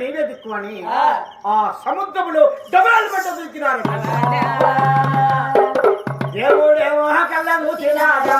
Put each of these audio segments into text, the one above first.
నీవే దిక్కు అని ఆ సముద్రములో డబల్ పట్ట దూకినారు. దేవుడేమో కళ్ళ నూచినాడా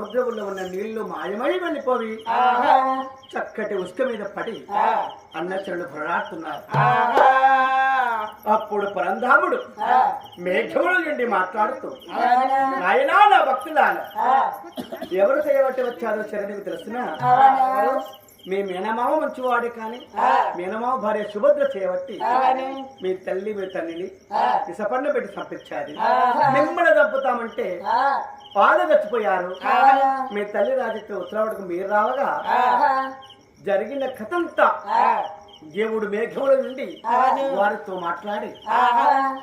సముద్రంలో ఉన్న నీళ్ళు మాయమై వెళ్ళిపోయి చక్కటి ఉసుక మీద పడి అన్నచరులు భ్రడాడుతున్నారు అప్పుడు పరంధాముడు మేఘముల నుండి మాట్లాడుతూ నాయనా నా భక్తులాల ఎవరు చేయబట్టి వచ్చారో శరణికి తెలుసిన? మీ మేనమామ మంచివాడే కానీ మేనమామ భార్య సుభద్ర చేయబట్టి మీ తల్లి మీ తల్లిని ఇసపండ పెట్టి పంపించారు మిమ్మల్ని చంపుతామంటే వాళ్ళు చచ్చిపోయారు మీ తల్లి రాజుతో ఉత్తరావడకు మీరు రావగా జరిగిన కథంతా దేవుడు మేఘముల నుండి వారితో మాట్లాడి.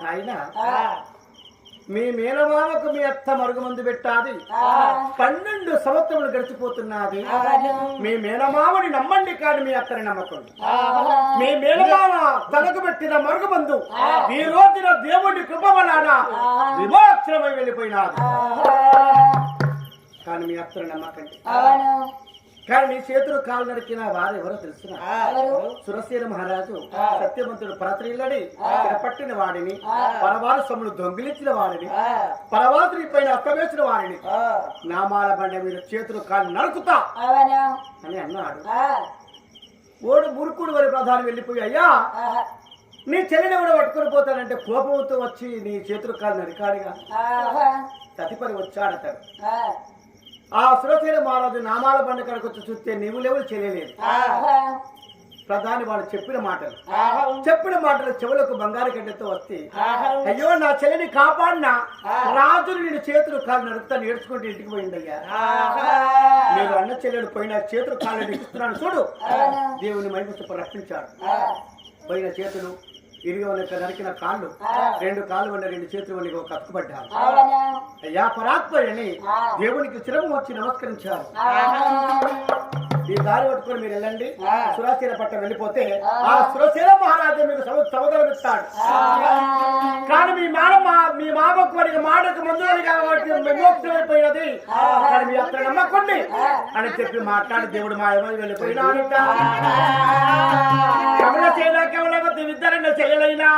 ఆయన మీ మేనమామకు మీ అత్త మరుగుమందు పెట్టాది. పన్నెండు సంవత్సరములు గడిచిపోతున్నది మీ మేనమామని నమ్మండి కానీ మీ అత్తని నమ్మకండి మీ మేనమామ తనకు పెట్టిన మరుగుమందు ఈ రోజున దేవుడి కృప వలన విమోచనమై వెళ్ళిపోయినాది. కానీ మీ అత్తని నమ్మకండి. కానీ నీ చేతులు కాలు నరికిన వారు ఎవరో తెలుసిన? సురసేన మహారాజు సత్యవంతుడు పరత్రిల్లడి పట్టిన వాడిని పరవారు సొమ్ములు దొంగిలించిన వాడిని పరవాసుని పైన అస్తవేసిన వాడిని. నామాల బండ మీద చేతులు కాలు నరుకుతా అని అన్నాడు. ఓడు మురుకుడు వరి ప్రధాని వెళ్ళిపోయి అయ్యా నీ చెల్లిని కూడా పట్టుకొని పోతానంటే కోపంతో వచ్చి నీ చేతులు కాలు నరికాడిగా. తదుపరి వచ్చాడతాడు. ఆ సురసేన మహారాజు నామాల బండ వచ్చి చూస్తే నీవు లేవు చెల్లలేదు ప్రధాని వాడు చెప్పిన మాటలు. చెప్పిన మాటలు చెవులకు బంగారు గడ్డతో వస్తే అయ్యో నా చెల్లిని కాపాడినా రాజులు నేను చేతులు కాలు నడుపుతా నేర్చుకుంటూ ఇంటికి పోయిందయ్యా. మీరు అన్న చెల్లెలు పోయిన చేతులు కాళ్ళు ఇస్తున్నాను చూడు. దేవుని మైపు రక్షించాడు పోయిన చేతులు ఇరిగి ఉన్న నరికిన కాళ్ళు రెండు కాళ్ళు ఉన్న రెండు చేతులు ఉన్న ఒక కట్టుబడ్డారు అయ్యా పరాత్మని దేవునికి చిరము వచ్చి నమస్కరించారు. ఈ దారి పట్టుకొని మీరు వెళ్ళండి. సురసేన పట్టం వెళ్ళిపోతే ఆ. సురసేన మహారాజు మీకు సము- సముద్రం ఇస్తాడు. కానీ మీ మానమ్మ మీ మామకు వారికి మాటకు ముందు కాబట్టి విమోక్షమైపోయినది కానీ మీ అక్కడ నమ్మకండి. అని చెప్పి మాట్లాడి దేవుడు మా ఏమని కమల సేనా కమలవతి విద్దరన్న చెల్లెలైనా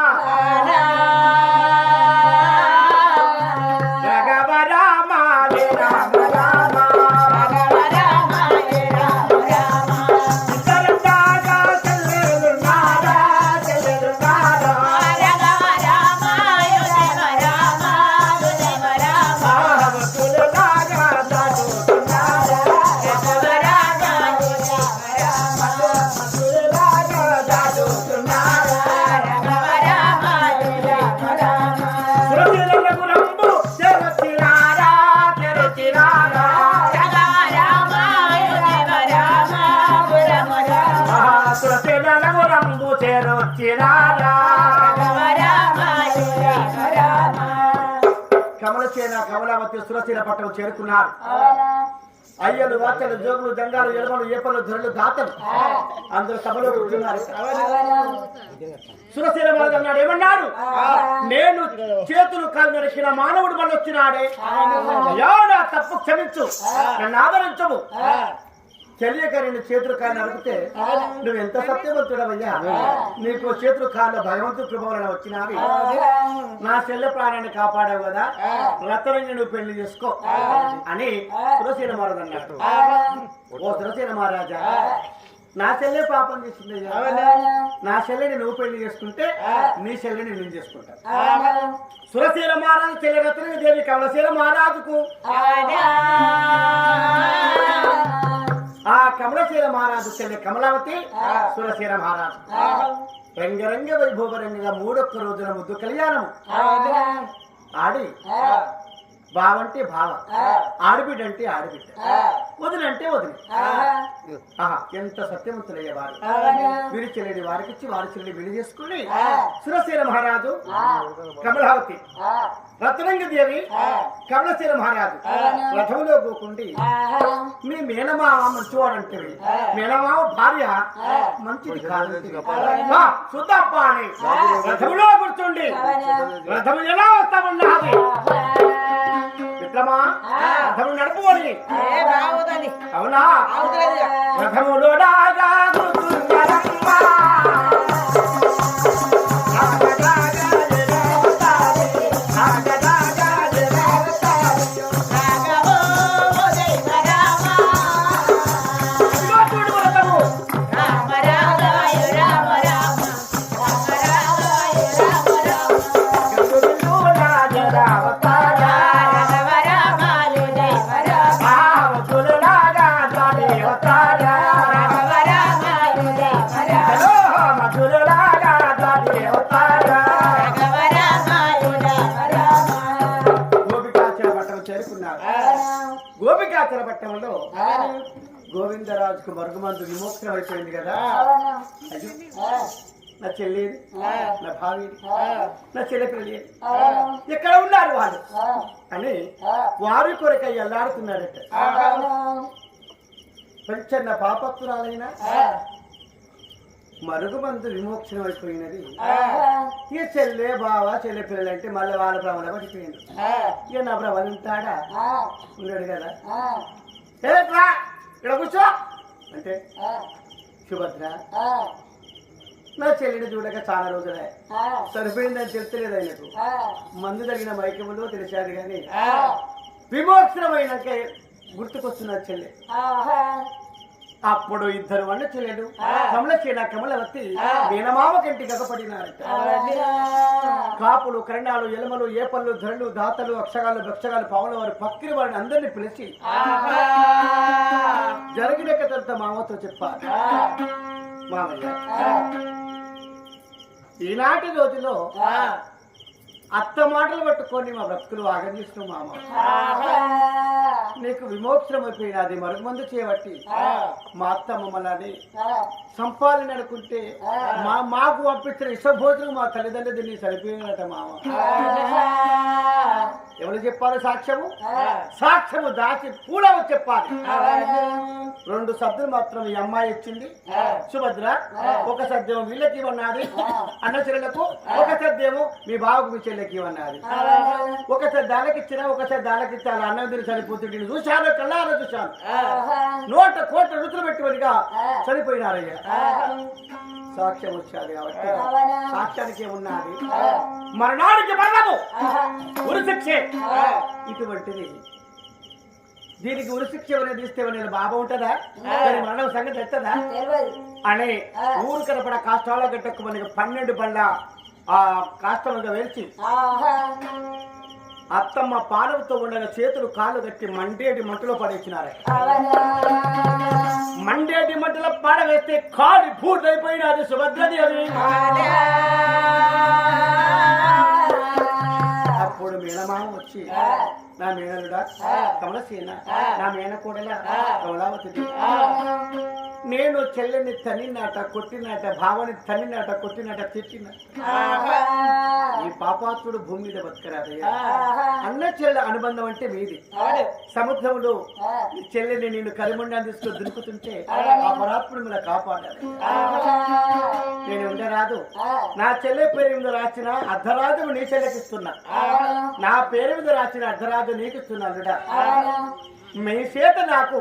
కమలసేన కమలావతి సురసేన పట్టణం చేరుకున్నారు. అయ్యలు వాచలు జోగులు దండాలు ఎలుమలు ఏపలు ధరలు దాతలు అందరూ సభలో కూర్చున్నారు. సురసేన మహారాజు అన్నాడు ఏమన్నాడు? నేను చేతులు కాలు నరికిన మానవుడు మన వచ్చినాడే తప్పు క్షమించు. నన్ను ఆదరించము. తెలియక చేతులు కాలు నరికితే నువ్వు ఎంత సత్యవంతుడవయ్యా నీకు చేతులు కాళ్ళ భగవంతు కృప వలన వచ్చినావి నా చెల్లె ప్రాణాన్ని కాపాడావు కదా? రతనంగా నువ్వు పెళ్ళి చేసుకో. అని సురసేన మహారాజు అన్నాడు. ఓ సురసేన మహారాజా నా చెల్లె పాపం చేసిందయ్యా నా చెల్లెని నువ్వు పెళ్ళి చేసుకుంటే నీ చెల్లెని నేను చేసుకుంటా సురశీల మహారాజు చెల్లె రత్నదేవి కమలశీల మహారాజుకు. ఆడా కమలశీల మహారాజు చెల్లి కమలావతి సురశీల మహారాజు. రంగరంగ వైభవరంగంగా మూడొక్క రోజుల ముద్దు కళ్యాణం ఆడి బావంటే బావ ఆడబిడ్డంటే ఆడబిడ్డ వదినంటే వదిలి ఆహా ఎంత సత్యవంతులయ్యే వారు. వీరి చెల్లెడి వారికి ఇచ్చి వారి చెల్లి విడి చేసుకుని సురసేన మహారాజు కమలావతి రత్నంగ దేవి కమలసేన మహారాజు రథంలో పోకుండి మీ మేనమామ మంచివాడంటే మేనమామ భార్య మంచిది కాదు సుద్దప్ప అని రథంలో కూర్చోండి. రథం ఎలా వస్తామన్నది? మిత్రమా రథం నడుపుకొని. రావద్దని అవునా? రథములో గోపికాచల పట్టణంలో గోవిందరాజుకు మరుగుమందు విమోచనం అయిపోయింది కదా. నా చెల్లి నా భావి నా చెల్లి పిల్లి ఎక్కడ ఉన్నారు వాళ్ళు? అని వారి కొరకై ఎల్లాడుతున్నాడట పెంచన్న పాపత్తురాలైన మరుగుమందు విమోచనం అయిపోయినది. ఇక చెల్లె బావ చెల్లె పిల్లలు అంటే మళ్ళీ వాళ్ళ భ్రమణ పడిపోయింది ఇక నా భ్రమణ ఉంటాడా? ఉన్నాడు కదా. ఇక్కడ కూర్చో. అంటే సుభద్ర. నా చెల్లిని చూడక చాలా రోజులే. సరిపోయిందని తెలుస్తలేదు ఆయనకు. మందు తగిన మైకములో తెలిసాడు కానీ విమోచనమైనాక గుర్తుకొస్తున్న చెల్లె. అప్పుడు ఇద్దరు వంట చెల్లెలు. కమలచేన కమలవతి వీణమామ కంటి గగపడినారట కాపులు కరణాలు ఎలమలు ఏపళ్ళు ధరలు దాతలు అక్షగాలు భక్షగాలు పావుల వారు పక్కిన వారిని అందరినీ పిలిచి జరిగిన కథంతా మామతో చెప్పారు మామయ్య. ఈనాటి రోజులో అత్త మాటలు పట్టుకొని మా బ్రతుకులు ఆగందిస్తున్నాం మామ. నీకు విమోచనం అయిపోయినది మరుగుమందు చేయబట్టి మా అత్త మమ్మల్ని సంపాదన అనుకుంటే మా మాకు పంపించిన ఇష్టభోజనం మా తల్లిదండ్రులు దీన్ని సరిపోయినట మామ. ఎవరు చెప్పారు సాక్ష్యము? సాక్ష్యము దాచి కూడా చెప్పాలి. రెండు సద్దులు మాత్రం ఈ అమ్మాయి ఇచ్చింది సుభద్ర ఒక సద్యం వీళ్ళకి ఇవ్వన్నది అన్న చెల్లెలకు ఒక సద్యము మీ బావకు మీ చెల్లెకి ఇవ్వన్నది ఒక సద్దాలకి ఇచ్చిన ఒక సద్దాలకి ఇచ్చాను అన్నం తిని చనిపోతుంటే చూశాను కళ్ళారా చూశాను. నోట కోట రుతులు పెట్టుబడిగా చనిపోయినారయ్య. సాక్ష్యం వచ్చాది కాబట్టి సాక్ష్యానికి ఏమున్నది? మరణానికి మరణము శిక్షే ఇటువంటిది. దీనికి ఉరి శిక్ష అనేది ఇస్తే నేను బాబా ఉంటుందా? దాని మరణం సంగతి ఎత్తదా అని ఊరు కనపడ కాష్టాల గట్టకు మనకి పన్నెండు బండ్ల ఆ కాష్టంగా వేల్చి అత్తమ్మ పాలవుతో ఉండగా చేతులు కాళ్ళు కట్టి మండేటి మంటలో పడేసినారు మండేటి మంటలో పాడవేస్తే కాలి పూర్తయిపోయినది సుభద్రదేవి tá? Ah. కమలసీన నా మేనకోడల? కమలావతి నేను చెల్లెని తనినాట కొట్టినాట భావని తనినాట కొట్టినాట తిట్టిన. ఈ పాపాత్ముడు భూమి మీద బతకరాదయ్యా అన్న చెల్లె అనుబంధం అంటే మీది. సముద్రంలో చెల్లెని నేను కరిమండా తీసుకుని దునుకుతుంటే ఆ. పరాత్ముడు మీద కాపాడాలి నేను ఉండరాదు. నా చెల్లె పేరు మీద రాసిన అర్ధరాజు నీ చెల్లెకిస్తున్నా నా పేరు మీద రాసిన అర్ధరాజు నీకు ఇస్తున్నానుడా మీ చేత నాకు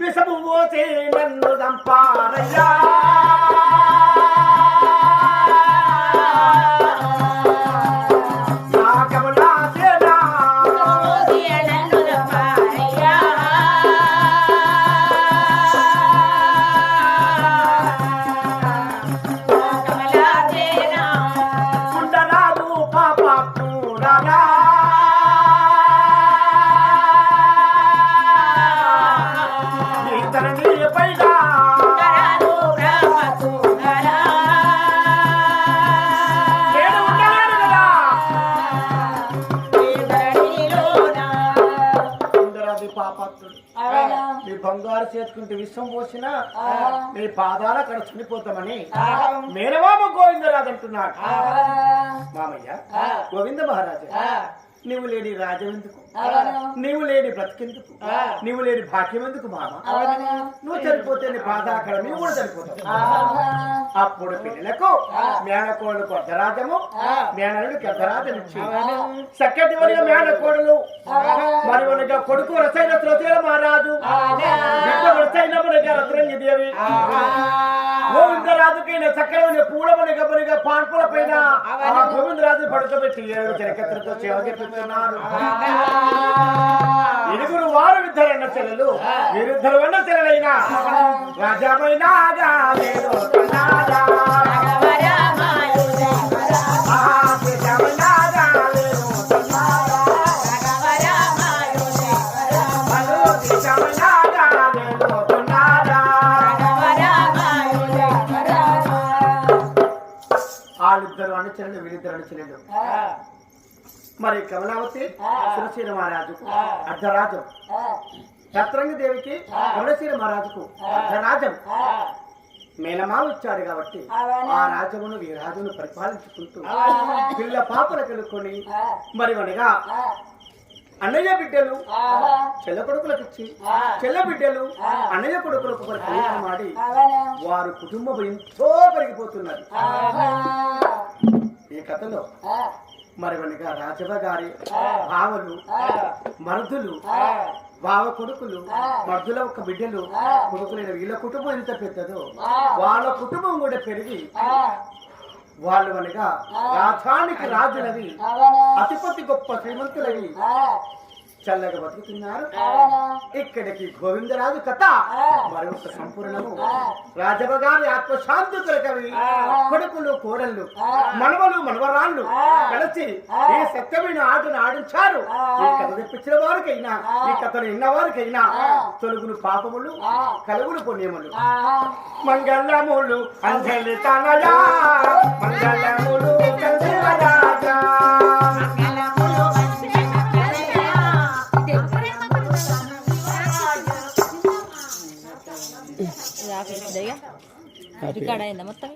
విషము పోతే నన్ను దంపారయ్యా చేసుకుంటే విషం పోసినా నీ పాదాల అక్కడ చనిపోతామని మేనమామ గోవిందరాజు అంటున్నాడు. మామయ్య గోవింద మహారాజా నీవు లేని రాజ్యం ఎందుకు? నీవు లేని బ్రతికెందుకు? నీవు లేని భాగ్యం ఎందుకు మామ? నువ్వు చనిపోతే నీ నీవు కూడా చనిపోతావు. అప్పుడు పిల్లలకు మేనకోడుకు అర్ధరాజము మేనలుడికి అర్ధరాజమిచ్చి చక్కటి వరి మేనకోడలు మరి మనకి కొడుకు రసైన త్రోతేల మహారాజు రసైన మనకి గోవిందరాజుకైన చక్కని పూలమని గబరిగా పాన్పుల పైన గోవిందరాజు పడుకోబెట్టి చరికత్రతో సేవ చేస్తున్నారు ఇరుగురు వారు ఇద్దరన్న చెల్లెలు. వీరిద్దరు అన్న చెల్లెలైన. రాజమైన వాళ్ళిద్దరు వీరిద్దరు అన్న చెల్లెలు. మరి కమలావతి సురసీన మహారాజుకు అర్ధరాజం. చత్రంగి దేవికి కమలశీల మహారాజుకు అర్ధరాజం. మేనమావ ఇచ్చాడు కాబట్టి ఆ రాజమును ఈ రాజును పరిపాలించుకుంటూ పిల్ల పాపలు కలుక్కొని మరి అనగా అన్నయ్య బిడ్డలు చెల్ల కొడుకులకు ఇచ్చి చెల్ల బిడ్డలు అన్నయ్య కొడుకులకు ఆడి వారు కుటుంబం ఎంతో పెరిగిపోతున్నది. ఈ కథలో మరి మనగా రాజవ గారి భావలు మరుదులు బావ కొడుకులు మరుదుల ఒక బిడ్డలు కొడుకులైన వీళ్ళ కుటుంబం ఎంత పెద్దదో వాళ్ళ కుటుంబం కూడా పెరిగి వాళ్ళు అనగా రాజానికి రాజులవి అతిపతి గొప్ప శ్రీమంతులవి. చల్లగా బతుకుతున్నారు. ఇక్కడికి గోవిందరాజు కథ. మరొక సంపూర్ణము. రాజవ గారి ఆత్మశాంతి కొరకవి. కొడుకులు కోడళ్ళు మనవలు మనవరాళ్ళు కలిసి ఈ సత్యమైన ఆటను ఆడించారు. ఈ కథ తెప్పించిన వారికైనా ఈ కథను విన్న వారికైనా తొలుగులు పాపములు కలుగులు పుణ్యములు. మంగళములు అంజలి తనయా మంగళములు కలిసివరాజా. ഒരു കടയുണ്ട് മൊത്തം